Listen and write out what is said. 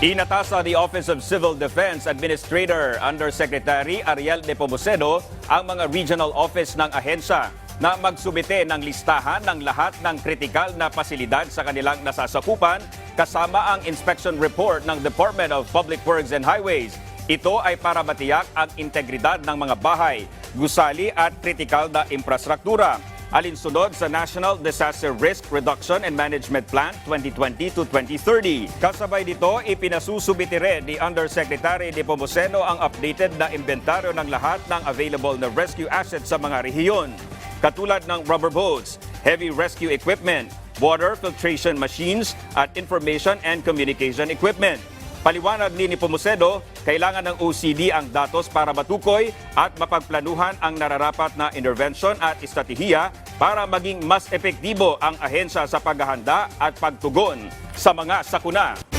Inatasa the Office of Civil Defense Administrator Undersecretary Ariel De Pomucedo ang mga regional office ng ahensya na magsubite ng listahan ng lahat ng kritikal na pasilidad sa kanilang nasasakupan kasama ang inspection report ng Department of Public Works and Highways. Ito ay para matiyak ang integridad ng mga bahay, gusali at kritikal na infrastruktura alinsunod sa National Disaster Risk Reduction and Management Plan 2020 to 2030. Kasabay dito, ipinasusubiti rin ni Undersecretary De Pomoceno ang updated na inventaryo ng lahat ng available na rescue assets sa mga rehiyon, katulad ng rubber boats, heavy rescue equipment, water filtration machines at information and communication equipment. Paliwanag ni Nipomucedo, kailangan ng OCD ang datos para matukoy at mapagplanuhan ang nararapat na intervention at estratehiya para maging mas epektibo ang ahensya sa paghahanda at pagtugon sa mga sakuna.